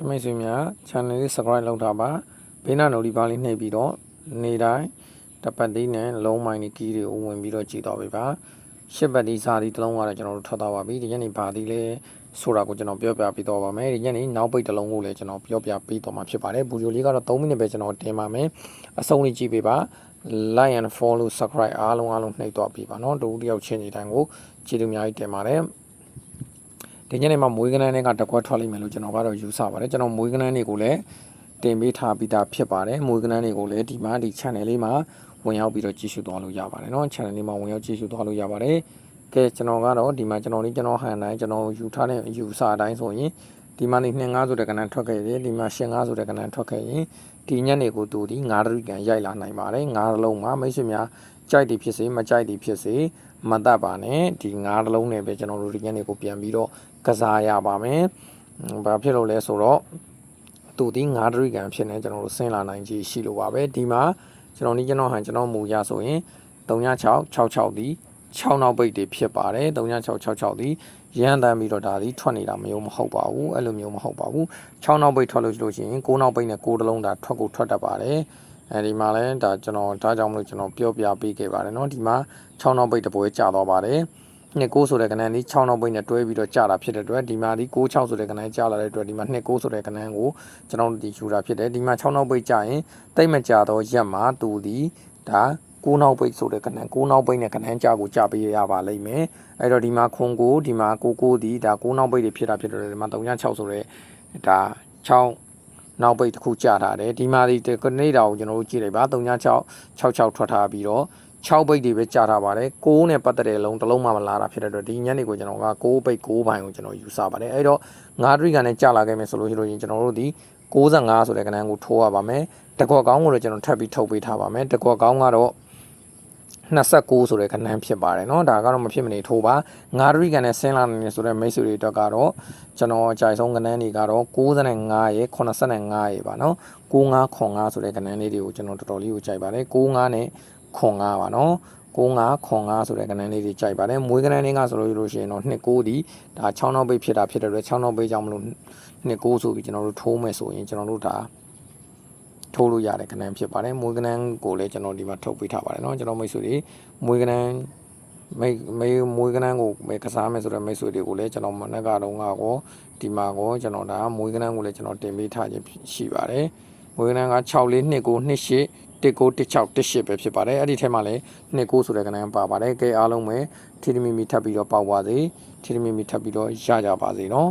ချမိတ်ဆွေများ channel လေး subscribe လုပ်ထားပါဘေးနား notification လေးနှိပ်ပြီးတော့နေ့တိုင်းတပတ်သေးနဲ့လုံးမိုင်းဒီကီးတွေကိုဝင်ပြီးတော့ကြည့်တော့ပေးပါရှစ်ပတ်ဒီစာဒီတစ်လုံးကတော့ကျွန်တော်တို့ထွက်သွားပါပြီဒီညနေဘာဒီလဲဆိုတာကိုကျွန်တော်ပြောပြပေးတော့ပါမယ်ဒီညနေနောက်ပိတ်တစ်လုံးကိုလည်းကျွန်တော်ပြောပြပေးတော့မှာဖြစ်ပါတယ်ဗီဒီယိုလေးကတော့3မိနစ်ပဲကျွန်တော်တင်ပါမယ်အဆုံးလေးကြည့်ပေးပါ like and follow subscribe အားလုံးအားလုံးနှိပ်တော့ပေးပါเนาะတူတယောက်ချင်းဒီတိုင်းကိုကြည့်လို့အများကြီးတင်ပါတယ် ဒီညနေမှာမွေးကနန်းတွေကတကွက်ထွက်လိမ့်မယ်လို့ကျွန်တော်ကတော့ယူဆပါတယ်ကျွန်တော်မွေးကနန်းတွေကိုလည်းတင်ပေးထားပြီးသားဖြစ်ပါတယ်မွေးကနန်းတွေကိုလည်းဒီမှာဒီ channel လေးမှာဝင်ရောက်ပြီးတော့ကြည့်ရှုသွားလို့ရပါတယ်เนาะ channel လေးမှာဝင်ရောက်ကြည့်ရှုသွားလို့ရပါတယ်ကဲကျွန်တော်ကတော့ဒီမှာကျွန်တော်လေးကျွန်တော်ဟန်တိုင်းကျွန်တော်ယူထားတဲ့ယူဆအတိုင်းဆိုရင်ဒီမှာနေ25ဆိုတဲ့ကဏ္ဍထွက်ခဲ့တယ်ဒီမှာ85ဆိုတဲ့ကဏ္ဍထွက်ခဲ့ရင်ဒီညနေကိုတူဒီ9ရိကန်ရိုက်လာနိုင်ပါတယ်9လုံးမှာမိတ်ဆွေများကြိုက်တယ်ဖြစ်စေမကြိုက်တယ်ဖြစ်စေ မတတ်ပါနဲ့ဒီ9လုံးနဲ့ပဲကျွန်တော်တို့ဒီညနေကိုပြန်ပြီးတော့ကစားရပါမယ်။ဘာဖြစ်လို့လဲဆိုတော့သူဒီငါးဒရိကန်ဖြစ်နေကျွန်တော်တို့ဆင်းလာနိုင်ကြီးရှိလို့ပါပဲဒီမှာကျွန်တော်ဒီကျွန်တော်ဟန်ကျွန်တော်မူရဆိုရင်3666ဒီ6နောက်ပိတ်တွေဖြစ်ပါတယ်3666ဒီရန်တမ်းပြီးတော့ဒါဒီထွက်နေတာမျိုးမဟုတ်ပါဘူးအဲ့လိုမျိုးမဟုတ်ပါဘူး6နောက်ပိတ်ထွက်လို့ရှိလို့ရှိရင်6နောက်ပိတ်နဲ့6တလုံးဒါထွက်ကိုထွက်တတ်ပါတယ် အဲဒီမှာလဲဒါကျွန်တော်ဒါကြောင့်မလို့ကျွန်တော်ပြောပြပေးခဲ့ပါတယ်เนาะဒီမှာ6နောက်ပိတ်တပွဲကြာတော့ပါတယ် နှစ်6ဆိုတဲ့ကဏ္ဍนี้6နောက်ပိတ်နဲ့တွဲပြီးတော့ကြာတာဖြစ်တဲ့အတွက်ဒီမှာဒီ6 6ဆိုတဲ့ကဏ္ဍကြာလာတဲ့အတွက်ဒီမှာ2 6ဆိုတဲ့ကဏ္ဍကိုကျွန်တော်တို့ဒီယူတာဖြစ်တယ်ဒီမှာ6နောက်ပိတ်ကြာရင်တိတ်မကြာတော့ရက်မှာသူဒီဒါ6နောက်ပိတ်ဆိုတဲ့ကဏ္ဍ6နောက်ပိတ်နဲ့ကဏ္ဍကြာကိုကြာပေးရပါလိမ့်မယ်အဲ့တော့ဒီမှာခွန်ကိုဒီမှာကိုကိုဒီဒါ6နောက်ပိတ်တွေဖြစ်တာဖြစ်တဲ့ဒီမှာ36ဆိုတဲ့ဒါ6 နောက်ပိတ်တစ်ခုကြာထားတယ်ဒီမှာဒီကနေ့တာကိုကျွန်တော်တို့ကြည့်လိုက်ပါ36 66ထွက်ထားပြီးတော့6ပိတ်တွေပဲကြာထားပါတယ်6နဲ့ပတ်သက်တဲ့လုံးတစ်လုံးမှမလာတာဖြစ်တဲ့အတွက်ဒီညနေကိုကျွန်တော်က6ပိတ်6ပိုင်းကိုကျွန်တော်ယူဆပါတယ်အဲ့တော့9ဒရိကန်နဲ့ကြာလာခဲ့မယ်ဆိုလို့ရှိလို့ရင်ကျွန်တော်တို့ဒီ65ဆိုတဲ့ကဏ္ဍကိုထိုးရပါမယ်တကွက်ကောင်းကိုလည်းကျွန်တော်ထပ်ပြီးထုတ်ပေးထားပါမယ်တကွက်ကောင်းကတော့ 29ဆိုတဲ့ကဏ္ဍဖြစ်ပါတယ်เนาะဒါကတော့မဖြစ်မနေထိုးပါ9ဒရိကန်နဲ့ဆင်းလာနေဆိုတဲ့မိတ်ဆွေတွေအတွက်ကတော့ကျွန်တော်အကြိုက်ဆုံးကဏ္ဍတွေကတော့65ရေ85ရေပါเนาะ95ခွန်5ဆိုတဲ့ကဏ္ဍလေးတွေကိုကျွန်တော်တော်တော်လေးကိုကြိုက်ပါတယ်95နဲ့ခွန်5ပါเนาะ95ခွန်5ဆိုတဲ့ကဏ္ဍလေးတွေကြိုက်ပါတယ်မွေးကဏ္ဍလေးကဆိုလို့ရှိရင်တော့29ဒီဒါ6နောက်ပိတ်ဖြစ်တာဖြစ်တဲ့အတွက်6နောက်ပိတ်ကြောင့်မလို့29ဆိုပြီးကျွန်တော်တို့ထိုးမယ်ဆိုရင်ကျွန်တော်တို့ဒါ ထိုးလို့ရတဲ့ကဏ္ဍဖြစ်ပါတယ်မွေးကဏ္ဍကိုလည်းကျွန်တော်ဒီမှာထုတ်ပေးထားပါတယ်เนาะကျွန်တော်မိတ်ဆွေတွေမွေးကဏ္ဍမိမေမွေးကနန်းကိုမေကစားမယ်ဆိုတော့မိတ်ဆွေတွေကိုလည်းကျွန်တော်မနေ့ကတော့ငါကောဒီမှာကောကျွန်တော်ဒါမွေးကနန်းကိုလည်းကျွန်တော်တင်ပေးထားခြင်းရှိပါတယ်မွေးကနန်းက6လေး2ကို2 8 1916 18ပဲဖြစ်ပါတယ်အဲ့ဒီထဲမှာလည်း29ဆိုတဲ့ကဏ္ဍပါပါတယ်ကဲအားလုံးပဲထီတမီမီထပ်ပြီးတော့ပေါက်ပါစေထီတမီမီထပ်ပြီးတော့ရကြပါစေနော်